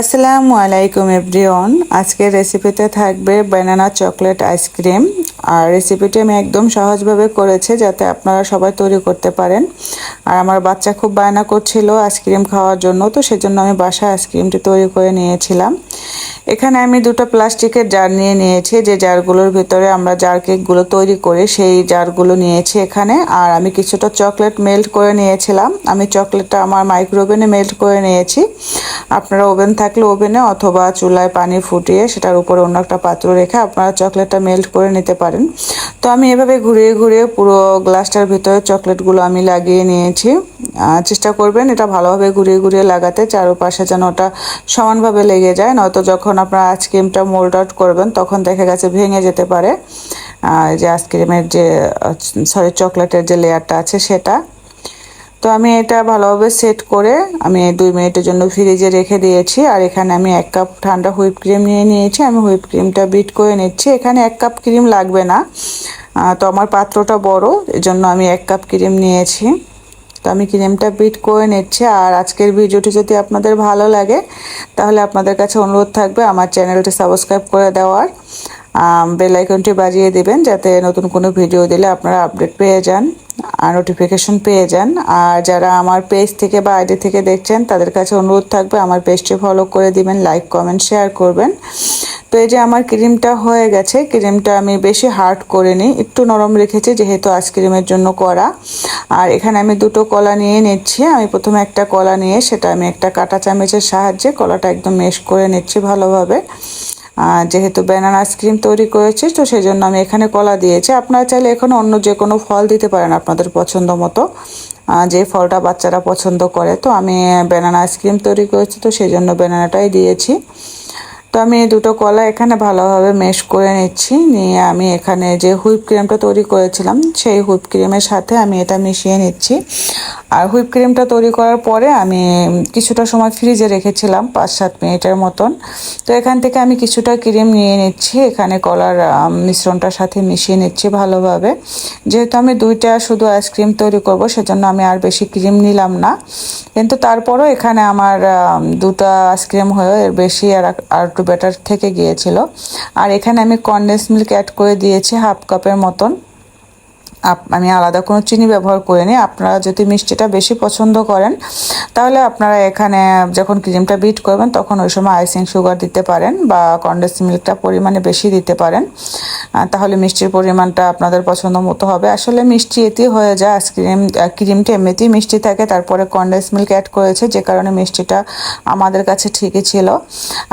আসসালামু আলাইকুম, এভরিওয়ান। আজকের রেসিপিতে থাকবে ব্যানানা চকলেট আইসক্রিম আর রেসিপিটি আমি একদম সহজভাবে করেছে যাতে আপনারা সবাই তৈরি করতে পারেন। আর আমার বাচ্চা খুব বায়না করছিল আইসক্রিম খাওয়ার জন্য, তো সেজন্য আমি বাসায় আইসক্রিমটি তৈরি করে নিয়েছিলাম। এখানে আমি দুটো প্লাস্টিকের জার নিয়ে নিয়েছি, যে জারগুলোর ভিতরে আমরা জার কেকগুলো তৈরি করে, সেই জারগুলো নিয়েছি এখানে। আর আমি কিছুটা চকলেট মেল্ট করে নিয়েছিলাম। আমি চকলেটটা আমার মাইক্রোওভেনে মেল্ট করে নিয়েছি। আপনারা ওভেন থাকলে ওভেনে অথবা চুলায় পানি ফুটিয়ে সেটার উপরে অন্য একটা পাত্র রেখে আপনারা চকলেটটা মেল্ট করে নিতে পারেন। তো আমি এভাবে ঘুরিয়ে ঘুরিয়ে পুরো গ্লাসটার ভিতরে চকলেটগুলো আমি লাগিয়ে নিয়েছি। চেষ্টা করবেন এটা ভালোভাবে ঘুরিয়ে ঘুরিয়ে লাগাতে, চারপাশে যেন ওটা সমানভাবে লেগে যায়, নয়তো যখন আপনারা আইসক্রিমটা মোল্ড আউট করবেন, তখন দেখা গেছে ভেঙে যেতে পারে। যে আইসক্রিমের যে সরি চকলেটের যে লেয়ারটা আছে সেটা। তো আমি এটা ভালোভাবে সেট করে আমি দুই মিনিটের জন্য ফ্রিজে রেখে দিয়েছি, আর এখানে আমি এক কাপ ঠান্ডা হুইপ ক্রিম নিয়ে নিয়েছি। আমি হুইপ ক্রিমটা বিট করে নিচ্ছি। এখানে এক কাপ ক্রিম লাগবে না। তো আমার পাত্রটা বড়, এজন্য আমি এক কাপ ক্রিম নিয়েছি। তো আমি ক্রিমটা বিট করে নিচ্ছি। আর আজকের ভিডিওটি যদি আপনাদের ভালো লাগে, তাহলে আপনাদের কাছে অনুরোধ থাকবে আমার চ্যানেলটি সাবস্ক্রাইব করে দেওয়ার। বেল আইকনটি বাজিয়ে দেবেন, যাতে নতুন কোনো ভিডিও দিলে আপনারা আপডেট পেয়ে যান, আর নোটিফিকেশন পেয়ে যান। আর যারা আমার পেজ থেকে বা আইডি থেকে দেখছেন, তাদের কাছে অনুরোধ থাকবে আমার পেজটি ফলো করে দিবেন, লাইক, কমেন্ট, শেয়ার করবেন। তো এই যে আমার ক্রিমটা হয়ে গেছে। ক্রিমটা আমি বেশি হার্ড করে নিই। একটু নরম রেখেছি, যেহেতু আইসক্রিমের জন্য করা। আর এখানে আমি দুটো কলা নিয়ে নিচ্ছি। আমি প্রথমে একটা কলা নিয়ে, সেটা আমি একটা কাটা চামচের সাহায্যে কলাটা একদম মেশ করে নিচ্ছি ভালোভাবে। যেহেতু ব্যানানা আইসক্রিম তৈরি করেছি, তো সেই জন্য আমি এখানে কলা দিয়েছি। আপনারা চাইলে এখানে অন্য যে কোনো ফল দিতে পারেন আপনাদের পছন্দ মতো। যে ফলটা বাচ্চারা পছন্দ করে। তো আমি ব্যানানা আইসক্রিম তৈরি করেছি, তো সেই জন্য ব্যানানাটাই দিয়েছি। তো আমি দুটো কলা এখানে ভালোভাবে মেশ করে নিচ্ছি। নিয়ে আমি এখানে যে হুইপ ক্রিমটা তৈরি করেছিলাম, সেই হুইপ ক্রিমের সাথে আমি এটা মিশিয়ে নিচ্ছি। আর হুইপ ক্রিমটা তৈরি করার পরে আমি কিছুটা সময় ফ্রিজে রেখেছিলাম পাঁচ সাত মিনিটের মতন। তো এখান থেকে আমি কিছুটা ক্রিম নিয়ে নিচ্ছি, এখানে কলার মিশ্রণটার সাথে মিশিয়ে নিচ্ছি ভালোভাবে। যেহেতু আমি দুইটা শুধু আইসক্রিম তৈরি করব, সেজন্য আমি আর বেশি ক্রিম নিলাম না। কিন্তু তারপরও এখানে আমার দুটো আইসক্রিম হয়ে এর বেশি আর আর বেটার থেকে গিয়েছিল। আর এখানে আমি কন্ডেন্স মিল্ক অ্যাড করে দিয়েছি হাফ কাপের মতন। আমি আলাদা কোনো চিনি ব্যবহার করিনি। আপনারা যদি মিষ্টিটা বেশি পছন্দ করেন, তাহলে আপনারা এখানে যখন ক্রিমটা বিট করবেন, তখন ওই সময় আইসিং সুগার দিতে পারেন বা কন্ডেন্স মিল্কটা পরিমাণে বেশি দিতে পারেন। তাহলে মিষ্টির পরিমাণটা আপনাদের পছন্দ মতো হবে। আসলে মিষ্টি এতেই হয়ে যায় আইসক্রিম ক্রিমটা এমনিতেই মিষ্টি থাকে। তারপরে কন্ডেন্স মিল্ক অ্যাড করেছে, যে কারণে মিষ্টিটা আমাদের কাছে ঠিকই ছিল।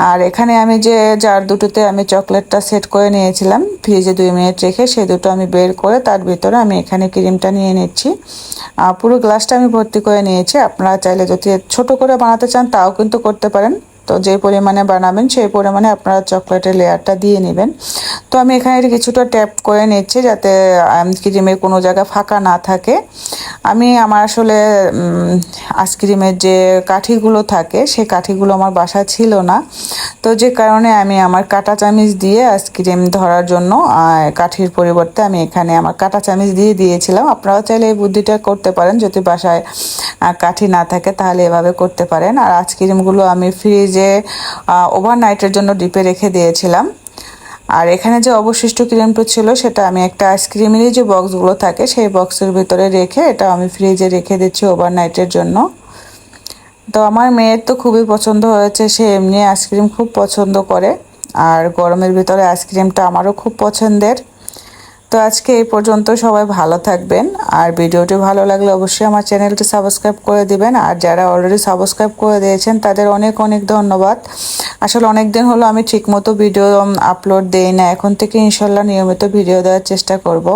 আর এখানে আমি যে যার দুটোতে আমি চকলেটটা সেট করে নিয়েছিলাম, ফ্রিজে দুই মিনিট রেখে সেই দুটো আমি বের করে তার ভিতরে আমি এখানে ক্রিমটা নিয়ে নিচ্ছি। পুরো গ্লাসটা আমি ভর্তি করে নিয়েছি। আপনারা চাইলে যদি ছোট করে বানাতে চান, তাও কিন্তু করতে পারেন। তো যে পরিমাণে বানাবেন সেই পরিমাণে আপনারা চকলেটের লেয়ারটা দিয়ে নেবেন। তো আমি এখানে কিছুটা ট্যাপ করে নিচ্ছি যাতে ক্রিমের কোনো জায়গা ফাঁকা না থাকে। আমি আমার আসলে আইসক্রিমের যে কাঠিগুলো থাকে, সেই কাঠিগুলো আমার বাসা ছিল না। তো যে কারণে আমি আমার কাটা চামিচ দিয়ে আইসক্রিম ধরার জন্য কাঠির পরিবর্তে আমি এখানে আমার কাটা চামিচ দিয়ে দিয়েছিলাম। আপনারা চাইলে এই বুদ্ধিটা করতে পারেন। যদি বাসায় কাঠি না থাকে, তাহলে এভাবে করতে পারেন। আর আইসক্রিমগুলো আমি ফ্রিজে ওভারনাইটের জন্য ডিপে রেখে দিয়েছিলাম। আর এখানে যে অবশিষ্ট ক্রিমটা ছিল, সেটা আমি একটা আইসক্রিমেরই যে বক্সগুলো থাকে, সেই বক্সের ভিতরে রেখে এটা আমি ফ্রিজে রেখে দিচ্ছি ওভারনাইটের জন্য। তো আমার মেয়ের তো খুবই পছন্দ হয়েছে, সে এমনি আইসক্রিম খুব পছন্দ করে। আর গরমের ভিতরে আইসক্রিমটা আমারও খুব পছন্দের। তো আজকে এই পর্যন্ত সবাই ভালো থাকবেন। আর ভিডিওটি ভালো লাগলে অবশ্যই আমার চ্যানেলটি সাবস্ক্রাইব করে দিবেন। আর যারা অলরেডি সাবস্ক্রাইব করে দিয়েছেন, তাদের অনেক অনেক ধন্যবাদ। আসলে অনেক দিন হলো আমি ঠিকমতো ভিডিও আপলোড দেই না। এখন থেকে ইনশাল্লাহ নিয়মিত ভিডিও দেওয়ার চেষ্টা করব।